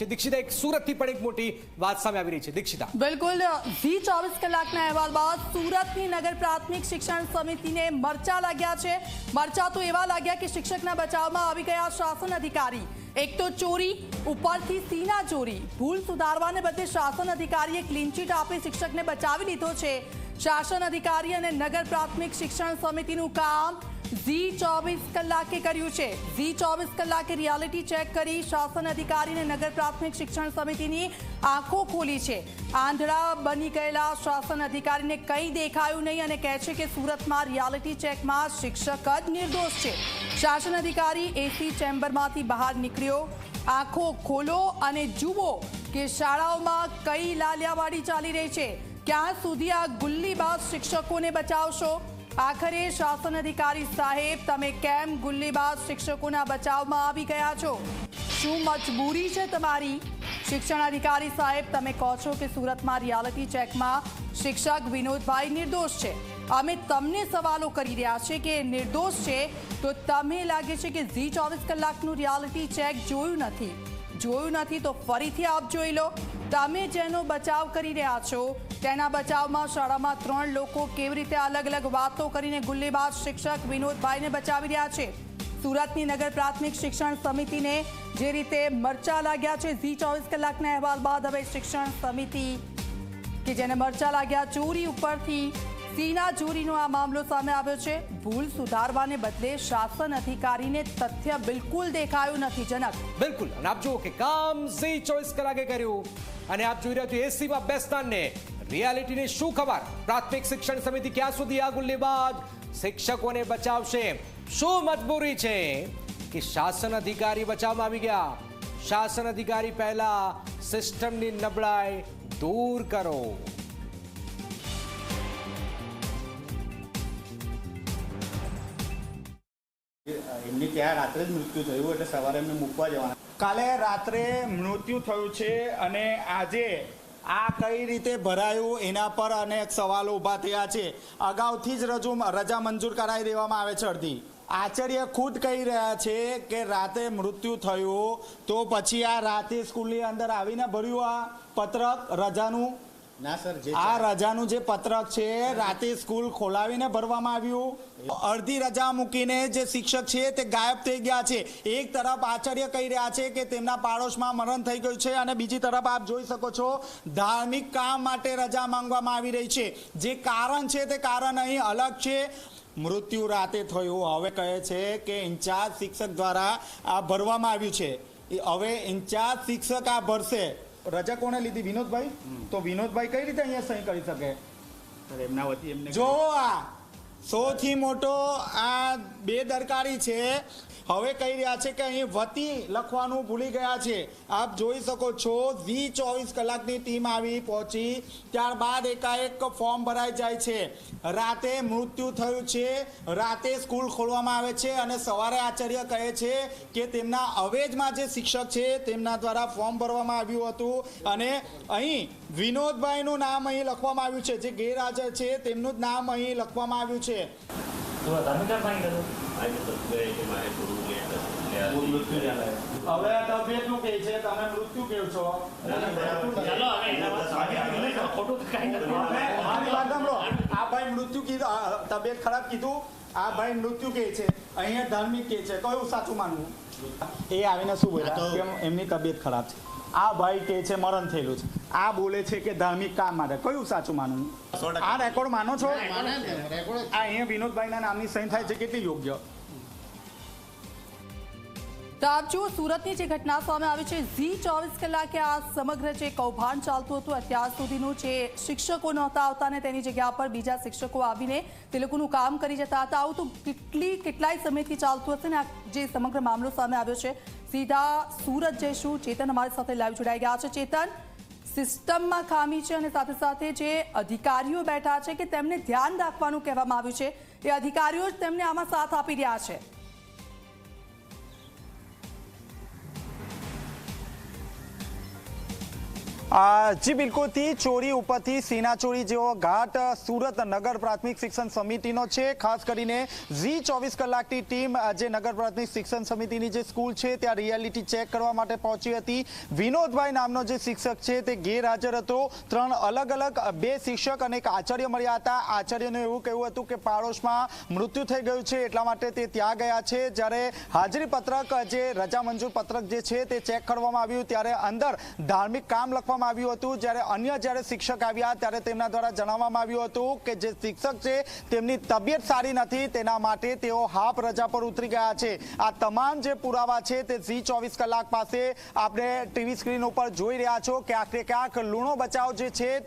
દીક્ષિતા, એક સુરતથી પણ એક મોટી વાત સામે આવી રહી છે. દીક્ષિતા. બિલકુલ ઝી ચોવીસ કલાકના અહેવાલ બાદ સુરતની નગર પ્રાથમિક શિક્ષણ સમિતિને મરચા લાગ્યા છે. મરચા તો એવા લાગ્યા કે શિક્ષકના બચાવમાં આવી ગયા શાસન અધિકારી. એક તો ચોરી, ઉપરથી સીના ચોરી. ભૂલ સુધારવાને બદલે શાસન અધિકારીએ ક્લીન ચીટ આપી શિક્ષકને બચાવી લીધો છે. શાસન અધિકારી અને નગર પ્રાથમિક શિક્ષણ સમિતિનું કામ ઝી ચોવીસ કલાકે કર્યું છે. ઝી ચોવીસ કલાકે રિયાલિટી ચેક કરી શાસન અધિકારી અને નગર પ્રાથમિક શિક્ષણ સમિતિની આંખો ખોલી છે. આંધળા બની ગયેલા શાસન અધિકારીને કંઈ દેખાયું નહીં અને કહે છે કે સુરતમાં રિયાલિટી ચેકમાં શિક્ષક જ નિર્દોષ છે. શાસન અધિકારી એસી ચેમ્બરમાંથી બહાર નીકળ્યો. આંખો ખોલો અને જુઓ કે શાળાઓમાં કઈ લાલિયાવાડી ચાલી રહી છે. ક્યાં સુધી આ ગુલ્લીબાજ શિક્ષકોને બચાવશો? આખરે શાસન અધિકારી સાહેબ, તમે કેમ ગુલ્લીબાજ શિક્ષકોના બચાવમાં આવી ગયા છો? શું મજબૂરી છે તમારી? શિક્ષણ અધિકારી સાહેબ, તમે કહો છો કે સુરતમાં રિયાલિટી ચેકમાં શિક્ષક વિનોદભાઈ નિર્દોષ છે. અમે તમને સવાલો કરી રહ્યા છે કે નિર્દોષ છે, તો તમે લાગે છે કે ઝી ચોવીસ કલાકનું રિયાલિટી ચેક જોયું નથી? જોયું નથી તો ફરીથી આપ જોઈ લો. તમે જેનો બચાવ કરી રહ્યા છો, તેના બચાવમાં શાળામાં ત્રણ લોકો કેવી રીતે અલગ અલગ વાતો કરીને ગુલ્લેબાજ શિક્ષક વિનોદભાઈને બચાવી રહ્યા છે. સુરતની નગર પ્રાથમિક શિક્ષણ સમિતિને જે રીતે મરચા લાગ્યા છે, ઝી ચોવીસ કલાકના અહેવાલ બાદ હવે શિક્ષણ સમિતિ કે જેને મરચા લાગ્યા, ચોરી ઉપરથી સીના ચોરીનો આ મામલો સામે આવ્યો છે. ભૂલ સુધારવાને બદલે શાસન અધિકારીને તથ્ય બિલકુલ દેખાયું નથી, જનક. બિલકુલ. અને આપ જુઓ કે કામ ઝી ચોવીસ કલાકે કર્યું. અને આપ જોઈ રહ્યા છો એસીમાં બેસ્તાનને. રિયાલિટીની શું ખબર? પ્રાથમિક શિક્ષણ સમિતિ ક્યાં સુધી આ ગુલ્લેબાજ શિક્ષકોને બચાવશે. શું મજબૂરી છે? કે શાસન અધિકારી બચાવમાં આવી ગયા? શાસન અધિકારી પહેલા સિસ્ટમની નબળાઈ દૂર કરો. એમની ત્યાં રાત્રે જ મૃત્યુ થયું એટલે સવારે એમને મૂકવા જવાના. કાલે રાત્રે મૃત્યુ થયું છે અને આજે આ કઈ રીતે ભરાયું એના પર અનેક સવાલો ઊભા થયા છે. અગાઉથી જ રજૂ રજા મંજૂર કરાવી દેવામાં આવે છે અડધી. આચાર્ય ખુદ કહી રહ્યા છે કે રાતે મૃત્યુ થયું તો પછી આ રાતે સ્કૂલની અંદર આવીને ભર્યું આ પત્રક રજાનું? ના સર જે આ રજાનું જે પત્રક છે રાતે સ્કૂલ ખોલાવીને ભરવામાં આવ્યું. અડધી રજા મૂકીને જે શિક્ષક છે તે ગાયબ થઈ ગયા છે. એક તરફ આચાર્ય કહી રહ્યા છે કે તેમના પાડોશમાં મરણ થઈ ગયું છે અને બીજી તરફ આપ જોઈ શકો છો ધાર્મિક કામ માટે રજા માંગવામાં આવી રહી છે. જે કારણ છે તે કારણ અહીં અલગ છે. મૃત્યુ રાતે થયું. હવે કહે છે કે ઇન્ચાર્જ શિક્ષક દ્વારા આ ભરવામાં આવ્યું છે. એ હવે ઇન્ચાર્જ શિક્ષક આ ભરશે. રજા કોને લીધી? વિનોદભાઈ? તો વિનોદભાઈ કઈ રીતે અહીંયા સહી કરી શકે? એમના વતી એમને જો આ સૌથી મોટો આ બેદરકારી છે હવે કહી રહ્યા છે કે અહીં વતી લખવાનું ભૂલી ગયા છે. આપ જોઈ શકો છો, વી ચોવીસ કલાકની ટીમ આવી પહોંચી. ત્યારબાદ એકાએક ફોર્મ ભરાઈ જાય છે. રાતે મૃત્યુ થયું છે. રાતે સ્કૂલ ખોલવામાં આવે છે અને સવારે આચાર્ય કહે છે કે તેમના અવેજમાં જે શિક્ષક છે તેમના દ્વારા ફોર્મ ભરવામાં આવ્યું હતું. અને અહીં વિનોદભાઈનું નામ અહીં લખવામાં આવ્યું છે. જે ગેરહાજર છે તેમનું જ નામ અહીં લખવામાં આવ્યું છે. હવે તબિયતનું કે છે? તમે મૃત્યુ કેવ છો. આ ભાઈ મૃત્યુ કીધું આ તબિયત ખરાબ કીધું. આ ભાઈ મૃત્યુ કે છે. અહીંયા ધાર્મિક કે છે. કયું સાચું માનવું? એ આવીને શું બોલ્યા? તો- એમની તબિયત ખરાબ છે? આ ભાઈ કે છે મરણ થયેલું છે. આ બોલે છે કે ધાર્મિક કામ માટે. કયું સાચું માનવું આ રેકોર્ડ માનો છો? આ અહીંયા વિનોદભાઈના નામની સહી થાય છે કેટલી યોગ્ય? તો આપ જુઓ, સુરતની જે ઘટના સામે આવી છે, ઝી ચોવીસ કલાકે આ સમગ્ર જે કૌભાંડ ચાલતું હતું, અત્યાર સુધીનું જે શિક્ષકો નહોતા આવતા ને તેની જગ્યા પર બીજા શિક્ષકો આવીને તે લોકોનું કામ કરી જતા હતા. આવું તો કેટલી, કેટલાય સમયથી ચાલતું હશે ને આ જે સમગ્ર મામલો સામે આવ્યો છે, સીધા સુરત જઈશું ચેતન અમારી સાથે લાઈવ જોડાઈ ગયા છે. ચેતન, સિસ્ટમમાં ખામી છે અને સાથે સાથે જે અધિકારીઓ બેઠા છે કે તેમને ધ્યાન રાખવાનું કહેવામાં આવ્યું છે, એ અધિકારીઓ જ તેમને આમાં સાથ આપી રહ્યા છે. જી બિલકુલથી ચોરી ઉપરથી સીનાચોરી જેવો ઘાટ સુરત નગર પ્રાથમિક શિક્ષણ સમિતિનો છે. ખાસ કરીને ઝી ચોવીસ કલાકની ટીમ જે નગર પ્રાથમિક શિક્ષણ સમિતિની જે સ્કૂલ છે, ત્યાં રિયાલિટી ચેક કરવા માટે પહોંચી હતી. વિનોદભાઈ નામનો જે શિક્ષક છે, તે ગેરહાજર હતો. ત્રણ અલગ અલગ, બે શિક્ષક અને એક આચાર્ય મળ્યા હતા. આચાર્યનું એવું કહેવું હતું કે પાડોશમાં મૃત્યુ થઈ ગયું છે, એટલા માટે તે ત્યાં ગયા છે. જ્યારે હાજરી પત્રક જે રજા મંજૂર પત્રક જે છે, તે ચેક કરવામાં આવ્યું. ત્યારે અંદર ધાર્મિક કામ લખવામાં આવ્યું હતું. જ્યારે અન્ય જ્યારે શિક્ષક આવ્યા ત્યારે તેમના દ્વારા જણાવવામાં આવ્યું હતું કે જે શિક્ષક છે, તેમની તબિયત સારી નથી. તેના માટે તેઓ હાફ રજા પર ઉતરી ગયા છે. આ તમામ જે પુરાવા છે તે ઝી ચોવીસ કલાક પાસે આપણે ટીવી સ્ક્રીન ઉપર જોઈ રહ્યા છો કે આખરે ક્યાંક લૂણો બચાવ જે છે